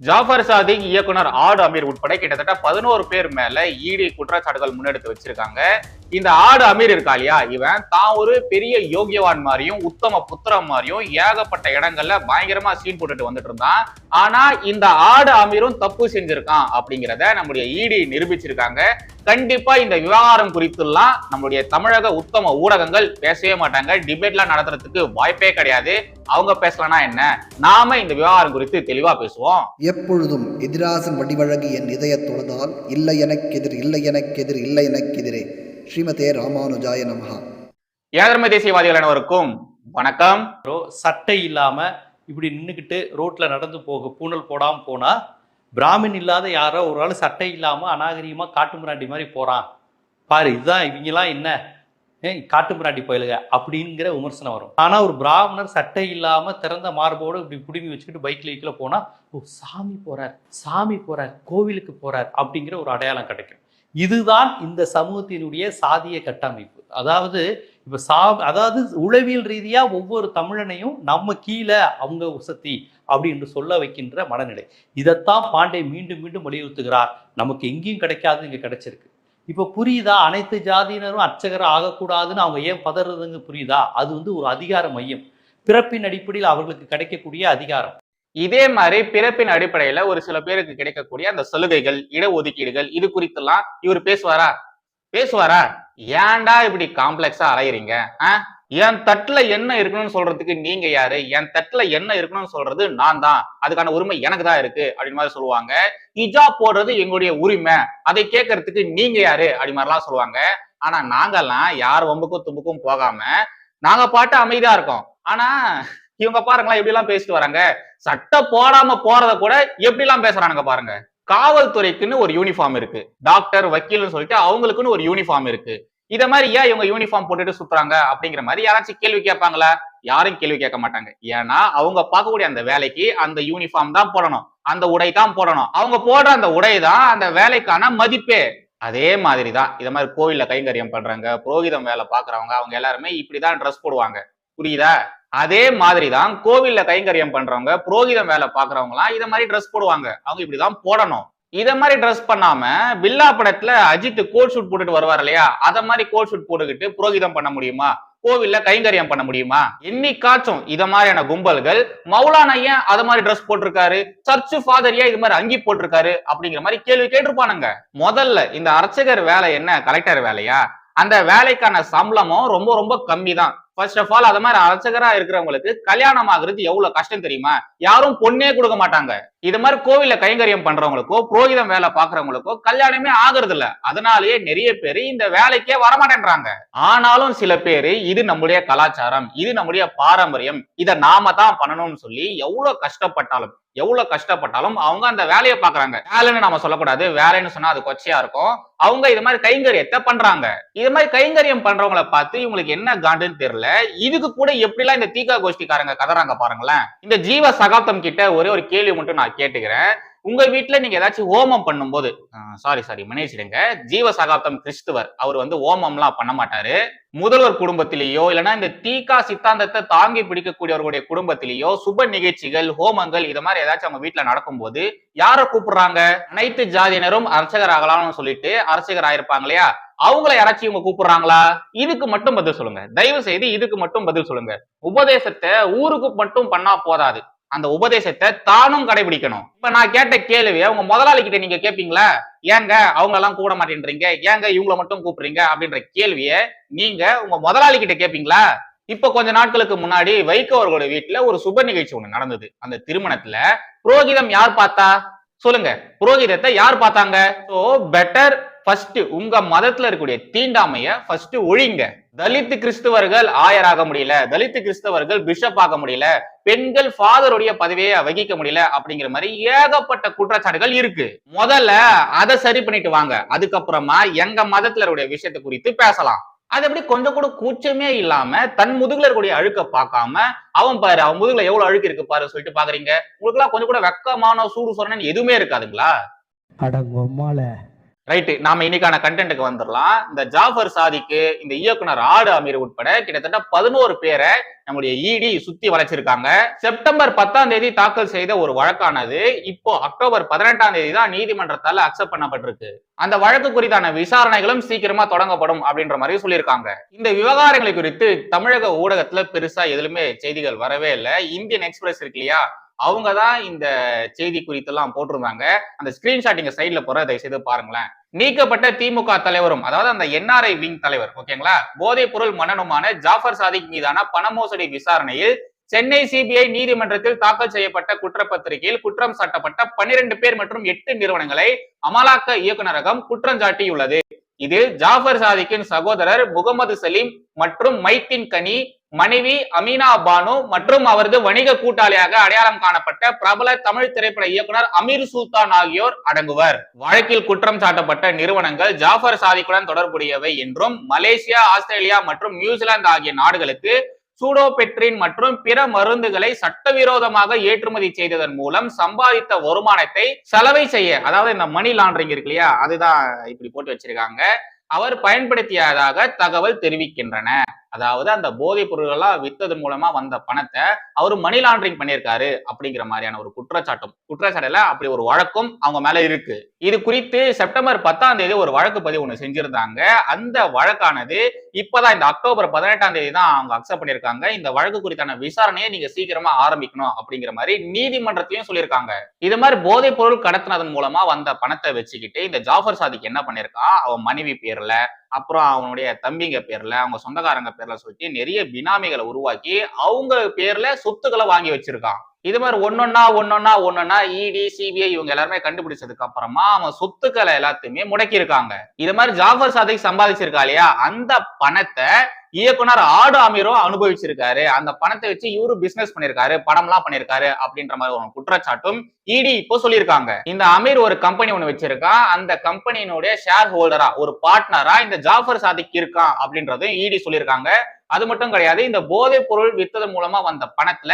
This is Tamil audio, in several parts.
ஜாஃபர் சாதிக் இயக்குனர் ஆடு அமீர் உட்பட கிட்டத்தட்ட பதினோரு பேர் மேல ஈடி குற்றச்சாட்டுகள் முன்னெடுத்து வச்சிருக்காங்க. இந்த ஆடு அமீர் இருக்கா இல்லையா? இவன் தான் ஒரு பெரிய யோகியவான் மாதிரியும் உத்தம புத்திரம் மாதிரியும் ஏகப்பட்ட இடங்கள்ல பயங்கரமா சீன் போட்டுட்டு வந்துட்டு இருந்தான். ஆனா இந்த ஆடு அமீரும் தப்பு செஞ்சிருக்கான் அப்படிங்கிறத நம்முடைய ஈடி நிரூபிச்சிருக்காங்க. கண்டிப்பா இந்த விவகாரம் குறித்துலாம் நம்மளுடைய தமிழக உத்தம ஊடகங்கள் பேசவே மாட்டாங்க. டிபேட்லாம் நடத்துறதுக்கு வாய்ப்பே கிடையாது. அவங்க பேசலனா என்ன? நாம இந்த விவகாரம் குறித்து தெளிவா பேசுவோம். எப்பொழுதும் எதிராசன் வடிவழகு என் இதயத் தொழுதால் இல்லை எனக்கெதிர் இல்லை எனக்கெதிர் இல்லை எனக்கெதிரே. ஸ்ரீமதே ராமானுஜாய நமஹா. ஏதர்ம தேசியவாதிகள் அனைவருக்கும் வணக்கம். ரோ சட்டை இல்லாம இப்படி நின்றுக்கிட்டு ரோட்ல நடந்து போக பூணல் போடாம போனா பிராமின் இல்லாத யாரோ ஒரு ஆள் சட்டை இல்லாமல் அநாகரிகமாக காட்டு மிராண்டி மாதிரி போகிறான் பாரு இதுதான் இவங்கெல்லாம் என்ன? காட்டு மிராண்டி போயிலுங்க அப்படிங்கிற விமர்சனம் வரும். ஆனால் ஒரு பிராமணர் சட்டை இல்லாமல் திறந்த மார்போடு இப்படி பிடுங்கி வச்சுக்கிட்டு பைக்கில் கீழே போனால் ஓ சாமி போகிறார் சாமி போகிறார் கோவிலுக்கு போகிறார் அப்படிங்கிற ஒரு அடையாளம் கிடைக்கும். இதுதான் இந்த சமூகத்தினுடைய சாதிய கட்டமைப்பு. அதாவது இப்போ சா அதாவது உளவியல் ரீதியாக ஒவ்வொரு தமிழனையும் நம்ம கீழே அவங்க உசத்தி அப்படின்னு சொல்ல வைக்கின்ற மனநிலை. இதைத்தான் பாண்டே மீண்டும் மீண்டும் வலியுறுத்துகிறார். நமக்கு எங்கேயும் கிடைக்காது இங்கே கிடைச்சிருக்கு. இப்போ புரியுதா? அனைத்து ஜாதியினரும் அர்ச்சகர் ஆகக்கூடாதுன்னு அவங்க ஏன் பதறதுங்க புரியுதா? அது வந்து ஒரு அதிகார மையம். பிறப்பின் அடிப்படையில் அவர்களுக்கு கிடைக்கக்கூடிய அதிகாரம். இதே மாதிரி பிறப்பின் அடிப்படையில ஒரு சில பேருக்கு கிடைக்கக்கூடிய அந்த சலுகைகள் இடஒதுக்கீடுகள் இது குறித்தெல்லாம் இவர் பேசுவாரா? பேசுவாரா? ஏன்டா இப்படி காம்ப்ளெக்ஸா அலையிறீங்க? ஆ? என் தட்டுல என்ன இருக்கணும்னு சொல்றதுக்கு நீங்க யாரு? என் தட்டுல என்ன இருக்கணும்னு சொல்றது நான் தான். அதுக்கான உரிமை எனக்கு தான் இருக்கு அப்படின்னு மாதிரி சொல்லுவாங்க. ஹிஜாப் போடுறது எங்களுடைய உரிமை. அதை கேட்கறதுக்கு நீங்க யாரு? அப்படி மாதிரிலாம் சொல்லுவாங்க. ஆனா நாங்கெல்லாம் யார் வம்புக்கும் தும்புக்கும் போகாம நாங்க பாட்டு அமைதியா இருக்கோம். ஆனா இவங்க பாருங்களா எப்படி எல்லாம் பேசிட்டு வராங்க. சட்டை போடாம போறத கூட எப்படி எல்லாம் பேசுறானுங்க பாருங்க. காவல்துறைக்குன்னு ஒரு யூனிஃபார்ம் இருக்கு. டாக்டர் வக்கீல்னு சொல்லிட்டு அவங்களுக்குன்னு ஒரு யூனிஃபார்ம் இருக்கு. இத மாதிரி ஏன் இவங்க யூனிஃபார்ம் போட்டுட்டு சுத்துறாங்க? அப்படிங்கிற மாதிரி யாராச்சும் கேள்வி கேட்பாங்களா? யாரும் கேள்வி கேட்க மாட்டாங்க. ஏன்னா அவங்க பார்க்கக்கூடிய அந்த வேலைக்கு அந்த யூனிஃபார்ம் தான் போடணும். அந்த உடை தான் போடணும். அவங்க போடுற அந்த உடை தான் அந்த வேலைக்கான மதிப்பே. அதே மாதிரி தான் இதை மாதிரி கோவில்ல கைங்கரியம் பண்றாங்க புரோகிதம் வேலை பாக்குறவங்க அவங்க எல்லாருமே இப்படிதான் ட்ரெஸ் போடுவாங்க. புரியுதா? அதே மாதிரி தான் கோவில்ல கைங்கரியம் பண்றவங்க புரோகிதம் வேலை பாக்குறவங்க எல்லாம் மாதிரி ட்ரெஸ் போடுவாங்க. அவங்க இப்படிதான் போடணும். இத மாதிரி ட்ரெஸ் பண்ணாம பில்லா படத்துல அஜித் கோட் ஷூட் போட்டுட்டு வருவார் இல்லையா? அத மாதிரி கோட் ஷூட் போட்டுக்கிட்டு புரோகிதம் பண்ண முடியுமா? கோவில்ல கைங்கரியம் பண்ண முடியுமா? என்னைக்காச்சும் இத மாதிரியான கும்பல்கள் மௌலானா ஏன் அத மாதிரி ட்ரெஸ் போட்டிருக்காரு சர்ச் ஃபாதர் ஏன் இது மாதிரி அங்கி போட்டிருக்காரு அப்படிங்கிற மாதிரி கேள்வி கேட்டிருப்பானுங்க. முதல்ல இந்த அர்ச்சகர் வேலை என்ன? கலெக்டர் வேலையா? அந்த வேலைக்கான சம்பளமும் ரொம்ப ரொம்ப கம்மி தான் ஃபர்ஸ்ட் ஆஃப் ஆல் அது மாதிரி அர்ச்சகரா இருக்கிறவங்களுக்கு கல்யாணம் ஆகுறது எவ்வளவு கஷ்டம் தெரியுமா? யாரும் பொண்ணே கொடுக்க மாட்டாங்க. இது மாதிரி கோவில கைங்கரியம் பண்றவங்களுக்கோ புரோகிதம் வேலை பாக்குறவங்களுக்கோ கல்யாணமே ஆகுறது இல்ல அதனாலேயே நிறைய பேர் இந்த வேலைக்கே வரமாட்டேன்றாங்க. ஆனாலும் சில பேரு இது நம்முடைய கலாச்சாரம் இது நம்முடைய பாரம்பரியம் இதை நாம தான் பண்ணணும்னு சொல்லி எவ்வளவு கஷ்டப்பட்டாலும் எவ்வளவு கஷ்டப்பட்டாலும் அவங்க அந்த வேலையை பாக்குறாங்க வேலைன்னு நம்ம சொல்லக்கூடாது. வேலைன்னு சொன்னா அது கொச்சையா இருக்கும். அவங்க இது மாதிரி கைங்கரியத்தை பண்றாங்க. இது மாதிரி கைங்கரியம் பண்றவங்கள பார்த்து இவங்களுக்கு என்ன காண்டுன்னு தெரியல. இதுக்கு கூட எப்படிலாம் இந்த தீகா கோஷ்டிக்காரங்க கதறாங்க பாருங்களேன். இந்த ஜீவ சகாப்தம் கிட்ட ஒரே ஒரு கேள்வி மட்டும் நான் கேட்டுக்கிறேன். உங்க வீட்டுல நீங்க ஏதாச்சும் ஹோமம் பண்ணும்போது சாரி சாரி மன்னிச்சிடுங்க. ஜீவ சகாப்தம் கிறிஸ்துவர் அவர் வந்து ஹோமம்லாம் பண்ண மாட்டாரு. முதல்வர் குடும்பத்திலேயோ இல்லைன்னா இந்த தீகா சித்தாந்தத்தை தாங்கி பிடிக்கக்கூடியவர்களுடைய குடும்பத்திலேயோ சுப நிகழ்ச்சிகள் ஹோமங்கள் இது மாதிரி ஏதாச்சும் அவங்க வீட்டுல நடக்கும்போது யாரை கூப்பிடுறாங்க? அனைத்து ஜாதியினரும் அர்ச்சகர் ஆகலாம்னு சொல்லிட்டு அர்ச்சகர் ஆயிருப்பாங்க இல்லையா? அவங்கள யாராச்சும் இவங்க கூப்பிடுறாங்களா? இதுக்கு மட்டும் பதில் சொல்லுங்க. தயவு செய்து இதுக்கு மட்டும் பதில் சொல்லுங்க. உபதேசத்தை ஊருக்கு மட்டும் பண்ணா போதாது. அந்த உபதேசத்தை தானும் கடைபிடிக்கணும். இப்ப நான் கேட்ட கேள்வியை அவங்க முதலாளி கிட்ட நீங்க கேட்பீங்களா ஏங்க அவங்க எல்லாம் கூட மாட்டேன்றீங்க. ஏங்க இவங்கள மட்டும் கூப்பிடுறீங்க? அப்படின்ற கேள்வியை நீங்க உங்க முதலாளி கிட்ட கேட்பீங்களா இப்ப கொஞ்ச நாட்களுக்கு முன்னாடி வைகோ அவர்களோட வீட்டுல ஒரு சுப நிகழ்ச்சி ஒண்ணு நடந்தது. அந்த திருமணத்துல புரோகிதம் யார் பார்த்தா? சொல்லுங்க. புரோகிதத்தை யார் பார்த்தாங்க? சோ பெட்டர் ஃபர்ஸ்ட் உங்க மதத்துல இருக்கக்கூடிய தீண்டாமைய ஃபர்ஸ்ட் ஒழிங்க. தலித் கிறிஸ்தவர்கள் ஆயர் ஆக முடியல. தலித் கிறிஸ்தவர்கள் பிஷப் ஆக முடியல. பெண்கள் ஃபாதருடைய பதவியை வகிக்க முடியல அப்படிங்கிற மாதிரி ஏகப்பட்ட குற்றச்சாட்டுகள் இருக்கு. முதல்ல அதை சரி பண்ணிட்டு வாங்க. அதுக்கப்புறமா எங்க மதத்துல விஷயத்தை குறித்து பேசலாம். அது எப்படி கொஞ்சம் கூட கூச்சமே இல்லாம தன் முதுகுல இருக்கக்கூடிய அழுக்க பார்க்காம அவன் பாரு அவன் முதுகுல எவ்வளவு அழுக்கு இருக்கு பாரு சொல்லிட்டு பாக்குறீங்க உங்களுக்கு எல்லாம் கொஞ்சம் கூட வெக்கமான சூடு சொரணன் எதுவுமே இருக்காதுங்களா? அடங்கொம்மால ரைட்டு நாம இன்னைக்கான கண்டென்ட்டுக்கு வந்துடலாம் இந்த ஜாஃபர் சாதிக்கு இந்த இயக்குனர் ஆடு அமீர் உட்பட கிட்டத்தட்ட பதினோரு பேரை நம்முடைய இடி சுத்தி வளைச்சிருக்காங்க செப்டம்பர் பத்தாம் தேதி தாக்கல் செய்த ஒரு வழக்கானது இப்போ அக்டோபர் பதினெட்டாம் தேதி தான் நீதிமன்றத்தால் அக்செப்ட் பண்ணப்பட்டிருக்கு. அந்த வழக்கு குறித்தான விசாரணைகளும் சீக்கிரமா தொடங்கப்படும் அப்படின்ற மாதிரி சொல்லியிருக்காங்க. இந்த விவகாரங்களை குறித்து தமிழக ஊடகத்துல பெருசா எதுலுமே செய்திகள் வரவே இல்லை. இந்தியன் எக்ஸ்பிரஸ் இருக்கு இல்லையா? அவங்க தான் இந்த செய்தி குறித்தெல்லாம் போட்டிருந்தாங்க. அந்த ஸ்கிரீன்ஷாட் இங்க சைட்ல போற தயவு செய்து பாருங்களேன். நீக்கப்பட்ட திமுக தலைவரும் அதாவது அந்த என்ஆர்ஐ விங் தலைவர் ஓகேங்களா? போதைப் பொருள் மன்னனுமான ஜாஃபர் சாதிக் மீதான பண மோசடி விசாரணையில் சென்னை சிபிஐ நீதிமன்றத்தில் தாக்கல் செய்யப்பட்ட குற்றப்பத்திரிகையில் குற்றம் சாட்டப்பட்ட பன்னிரண்டு பேர் மற்றும் எட்டு நிறுவனங்களை அமலாக்க இயக்குநரகம் குற்றம் சாட்டியுள்ளது. இதில் ஜாஃபர் சாதிக்கின் சகோதரர் முகமது சலீம் மற்றும் மைத்தின் கனி மனைவி அமீனா பானு மற்றும் அவரது வணிக கூட்டாளியாக அடையாளம் காணப்பட்ட பிரபல தமிழ் திரைப்பட இயக்குனர் அமீர் சுல்தான் ஆகியோர் அடங்குவர். வழக்கில் குற்றம் சாட்டப்பட்ட நிறுவனங்கள் ஜாஃபர் சாதிக்குடன் தொடர்புடையவை என்றும் மலேசியா ஆஸ்திரேலியா மற்றும் நியூசிலாந்து ஆகிய நாடுகளுக்கு சூடோபெட்ரின் மற்றும் பிற மருந்துகளை சட்டவிரோதமாக ஏற்றுமதி செய்ததன் மூலம் சம்பாதித்த வருமானத்தை செலவை செய்ய அதாவது இந்த மணி லாண்டரிங் இருக்கு இல்லையா அதுதான் இப்படி போட்டு வச்சிருக்காங்க. அவர் பயன்படுத்தியதாக தகவல் தெரிவிக்கின்றன. அதாவது அந்த போதைப் பொருள்கள்லாம் வித்ததன் மூலமா வந்த பணத்தை அவர் மணி லாண்டரிங் பண்ணியிருக்காரு அப்படிங்கிற மாதிரியான ஒரு குற்றச்சாட்டும். குற்றச்சாட்டுல அப்படி ஒரு வழக்கும் அவங்க மேல இருக்கு. இது குறித்து செப்டம்பர் பத்தாம் தேதி ஒரு வழக்கு பதிவு ஒன்று செஞ்சிருந்தாங்க. அந்த வழக்கானது இப்பதான் இந்த அக்டோபர் பதினெட்டாம் தேதி தான் அவங்க அக்செப்ட் பண்ணிருக்காங்க இந்த வழக்கு குறித்தான விசாரணையை நீங்க சீக்கிரமா ஆரம்பிக்கணும் அப்படிங்கிற மாதிரி நீதிமன்றத்திலையும் சொல்லியிருக்காங்க. இது மாதிரி போதைப் பொருள் கடத்தினதன் மூலமா வந்த பணத்தை வச்சுக்கிட்டு இந்த ஜாஃபர் சாதிக்கு என்ன பண்ணிருக்கான் அவன் மனைவி பேர்ல அப்புறம் அவனுடைய தம்பிங்க பேர்ல அவங்க சொந்தக்காரங்க பேர்ல சொல்லி நிறைய பினாமிகளை உருவாக்கி அவங்க பேர்ல சொத்துக்களை வாங்கி வச்சிருக்கான். இது மாதிரி ஒன்னொன்னா ஒன்னொன்னா ஒன்னொன்னா இடி சிபிஐ இவங்க எல்லாருமே கண்டுபிடிச்சதுக்கு அப்புறமா அவன் சொத்துக்களை எல்லாத்தையுமே முடக்கி இருக்காங்க இது மாதிரி ஜாஃபர் சாதிக் சம்பாதிச்சிருக்கா இல்லையா? அந்த பணத்தை இயக்குனர் ஆடு அமீரும் அனுபவிச்சிருக்காரு. அந்த பணத்தை வச்சு இவரு பிசினஸ் பண்ணிருக்காரு படம்லாம் பண்ணிருக்காரு அப்படின்ற மாதிரி ஒரு குற்றச்சாட்டும் இடி இப்போ சொல்லியிருக்காங்க. இந்த அமீர் ஒரு கம்பெனி ஒண்ணு வச்சிருக்கான் அந்த கம்பெனியினுடைய ஷேர் ஹோல்டரா ஒரு பார்ட்னரா இந்த ஜாஃபர் சாதிக் இருக்கான் அப்படின்றதும் இடி சொல்லியிருக்காங்க. அது மட்டும் கிடையாது இந்த போதைப் பொருள் வித்ததன் மூலமா வந்த பணத்துல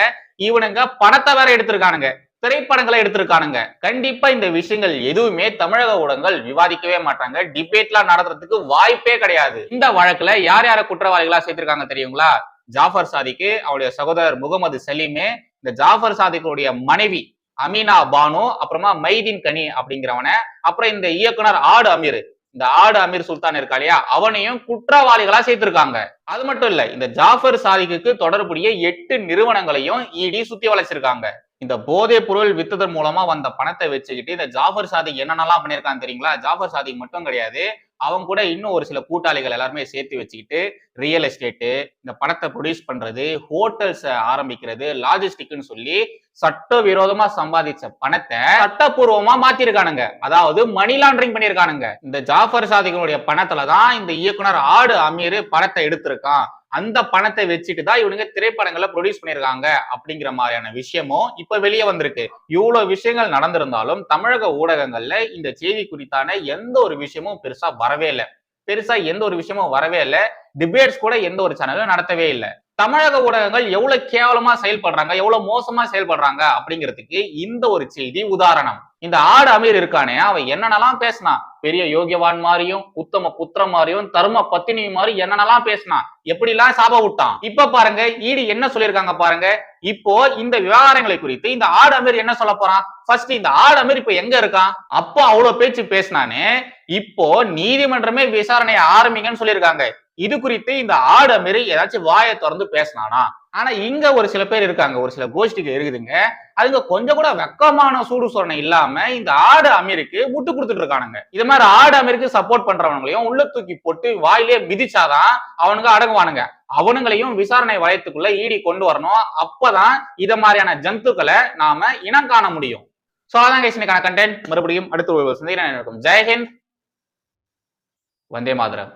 இவனுங்க பணத்தை வேற எடுத்திருக்கானுங்க. திரைப்படங்களை எடுத்திருக்கானுங்க. கண்டிப்பா இந்த விஷயங்கள் எதுவுமே தமிழக ஊடகங்கள் விவாதிக்கவே மாட்டாங்க. டிபேட்லாம் நடத்துறதுக்கு வாய்ப்பே கிடையாது. இந்த வழக்குல யார் யார குற்றவாளிகளா சேர்த்திருக்காங்க தெரியுங்களா? ஜாஃபர் சாதிக்கு அவருடைய சகோதரர் முகமது சலீமே இந்த ஜாஃபர் சாதிக்குடைய மனைவி அமீனா பானு அப்புறமா மைதீன் கனி அப்படிங்கிறவன அப்புறம் இந்த இயக்குனர் ஆடு அமீர். இந்த ஆடு அமீர் சுல்தான் இருக்கா இல்லையா? அவனையும் குற்றவாளிகளா சேர்த்திருக்காங்க. அது மட்டும் இல்ல இந்த ஜாஃபர் சாதிக்கு தொடர்புடைய எட்டு நிறுவனங்களையும் இடி சுத்தி வளைச்சிருக்காங்க. இந்த போதைப் பொருள் வித்ததன் மூலமா வந்த பணத்தை வச்சுக்கிட்டு இந்த ஜாஃபர் சாதிக் என்னென்னலாம் பண்ணியிருக்கான்னு தெரியுங்களா? ஜாஃபர் சாதிக் மட்டும் கிடையாது. அவங்க கூட இன்னும் ஒரு சில கூட்டாளிகள் எல்லாருமே சேர்த்து வச்சுக்கிட்டு ரியல் எஸ்டேட்டு இந்த பணத்தை ப்ரொடியூஸ் பண்றது ஹோட்டல்ஸ் ஆரம்பிக்கிறது லாஜிஸ்டிக்னு சொல்லி சட்டவிரோதமா சம்பாதிச்ச பணத்தை சட்டப்பூர்வமா மாத்திருக்கானுங்க. அதாவது மணி லாண்டரிங் பண்ணியிருக்கானுங்க இந்த ஜாஃபர் சாதிகளுடைய பணத்துலதான் இந்த இயக்குனர் ஆடு அமீர் பணத்தை எடுத்திருக்கான். அந்த பணத்தை வச்சுட்டு தான் இவனுங்க திரைப்படங்களை ப்ரொடியூஸ் பண்ணியிருக்காங்க அப்படிங்கிற மாதிரியான விஷயமும் இப்ப வெளியே வந்திருக்கு. இவ்வளவு விஷயங்கள் நடந்திருந்தாலும் தமிழக ஊடகங்கள்ல இந்த செய்தி குறித்தான எந்த ஒரு விஷயமும் பெருசா வரவே இல்லை. பெருசா எந்த ஒரு விஷயமும் வரவே இல்லை. டிபேட்ஸ் கூட எந்த ஒரு சேனலும் நடத்தவே இல்லை. தமிழக ஊடகங்கள் எவ்வளவு கேவலமா செயல்படுறாங்க எவ்வளவு மோசமா செயல்படுறாங்க அப்படிங்கிறதுக்கு இந்த ஒரு செய்தி உதாரணம். இந்த ஆடு அமீர் இருக்கானே அவன் என்னென்னலாம் பேசினான்? பெரிய யோகியவான் மாதிரியும் உத்தம புத்திரம் மாதிரியும் தர்ம பத்தினி மாதிரி என்னென்னலாம் பேசினான்? எப்படிலாம் சாப விட்டான்? இப்ப பாருங்க ஈடு என்ன சொல்லியிருக்காங்க பாருங்க இப்போ இந்த விவகாரங்களை குறித்து இந்த ஆடு அமீர் என்ன சொல்ல போறான்? ஃபர்ஸ்ட் இந்த ஆடு அமீர் இப்ப எங்க இருக்கான்? அப்போ அவ்வளவு பேச்சு பேசினானே இப்போ நீதிமன்றமே விசாரணையை ஆரம்பிங்கன்னு சொல்லியிருக்காங்க. இது குறித்து இந்த ஆடு மாரி ஏதாச்சும் வாயை திறந்து பேசினானா? ஆனா இங்க ஒரு சில பேர் இருக்காங்க. ஒரு சில கோஷ்டிகள் இருக்குதுங்க. அதுங்க கொஞ்சம் கூட வெக்கமான சூடு சொரணை இல்லாம இந்த ஆடு அமீருக்கு முட்டு கொடுத்துட்டு இருக்கானுங்க இது மாதிரி ஆடு அமீருக்கு சப்போர்ட் பண்றவங்களையும் உள்ள தூக்கி போட்டு வாயிலே மிதிச்சாதான் அவனுங்க அடங்குவானுங்க. அவனுங்களையும் விசாரணை வளையத்துக்குள்ள ஈடி கொண்டு வரணும். அப்பதான் இத மாதிரியான ஜந்துக்களை நாம இனம் காண முடியும். சோ அதான் கைசனுக்கான கண்டென்ட் மறுபடியும் அடுத்த ஒரு சந்தேகம் இருக்கும் ஜெயஹிந்த் வந்தே மாதரம்.